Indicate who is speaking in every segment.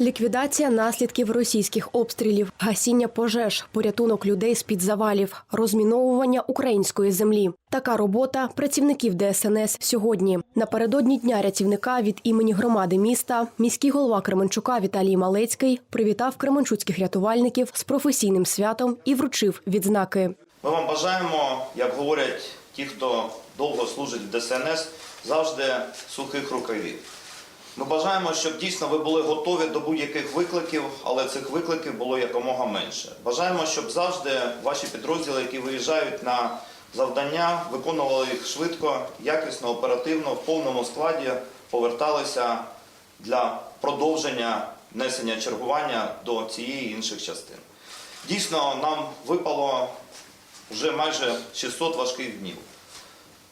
Speaker 1: Ліквідація наслідків російських обстрілів, гасіння пожеж, порятунок людей з під завалів, розміновування української землі. Така робота працівників ДСНС сьогодні. Напередодні дня рятівника від імені громади міста міський голова Кременчука Віталій Малецький привітав кременчуцьких рятувальників з професійним святом і вручив відзнаки.
Speaker 2: Ми вам бажаємо, як говорять ті, хто довго служить в ДСНС, завжди сухих рукавів. Ми бажаємо, щоб дійсно ви були готові до будь-яких викликів, але цих викликів було якомога менше. Бажаємо, щоб завжди ваші підрозділи, які виїжджають на завдання, виконували їх швидко, якісно, оперативно, в повному складі, поверталися для продовження несення чергування до цієї інших частин. Дійсно, нам випало вже майже 600 важких днів.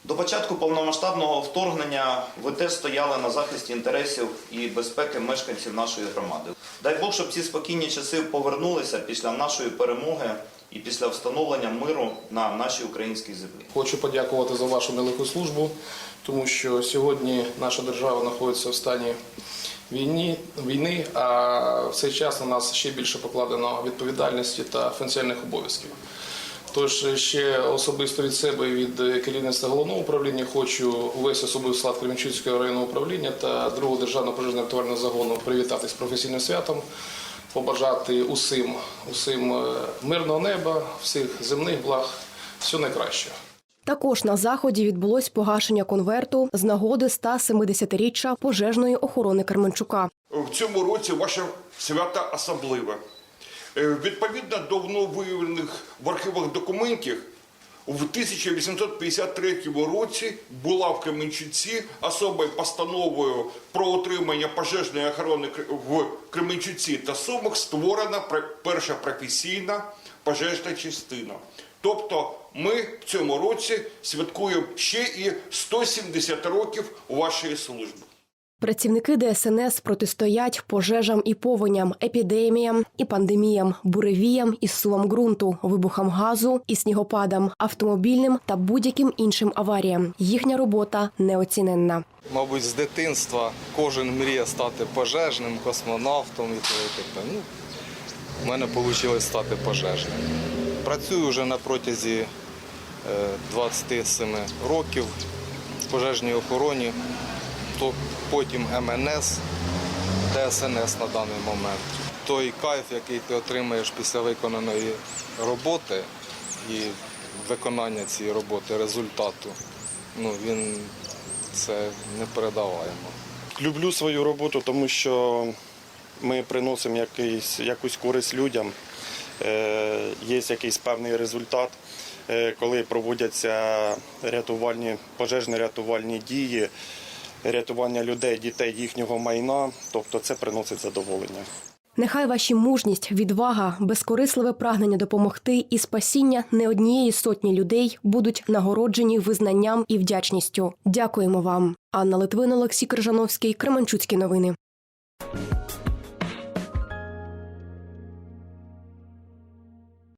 Speaker 2: До початку повномасштабного вторгнення ви теж стояли на захисті інтересів і безпеки мешканців нашої громади. Дай Бог, щоб ці спокійні часи повернулися після нашої перемоги і після встановлення миру на нашій українській землі.
Speaker 3: Хочу подякувати за вашу нелегку службу, тому що сьогодні наша держава знаходиться в стані війни, війни, а в цей час на нас ще більше покладено відповідальності та функціональних обов'язків. Тож ще особисто від себе і від керівництва головного управління хочу весь особливий склад Кременчуцького районного управління та другого державного пожежно рятувального загону привітати з професійним святом, побажати усім, усім е, мирного неба, всіх земних благ, все найкраще.
Speaker 1: Також на заході відбулось погашення конверту з нагоди 170-річчя пожежної охорони Кременчука.
Speaker 4: В цьому році ваше свято особливе. Е, Відповідно до виявлених в архівах документів, в 1853 році була в Кременчуці особою постановою про отримання пожежної охорони в Кременчуці та Сумах створена перша професійна пожежна частина. Тобто ми в цьому році святкуємо ще і 170 років вашої служби.
Speaker 1: Працівники ДСНС протистоять пожежам і повеням, епідеміям і пандеміям, буревіям і сувам ґрунту, вибухам газу і снігопадам, автомобільним та будь-яким іншим аваріям. Їхня робота неоціненна.
Speaker 5: Мабуть, з дитинства кожен мріє стати пожежним, космонавтом і і Ну, в мене вийшло стати пожежним. Працюю вже на протязі е, 27 років в пожежній охороні, то потім МНС, ДСНС на даний момент. Той кайф, який ти отримаєш після виконаної роботи і виконання цієї роботи, результату, ну, він це не передаваємо.
Speaker 6: Люблю свою роботу, тому що ми приносимо якийсь, якусь користь людям. Е, є якийсь певний результат, Е, коли проводяться рятувальні, пожежно-рятувальні дії, рятування людей, дітей, їхнього майна. Тобто це приносить задоволення.
Speaker 1: Нехай ваші мужність, відвага, безкорисливе прагнення допомогти і спасіння не однієї сотні людей будуть нагороджені визнанням і вдячністю. Дякуємо вам. Анна Литвин, Олексій Крижановський, Кременчуцькі новини.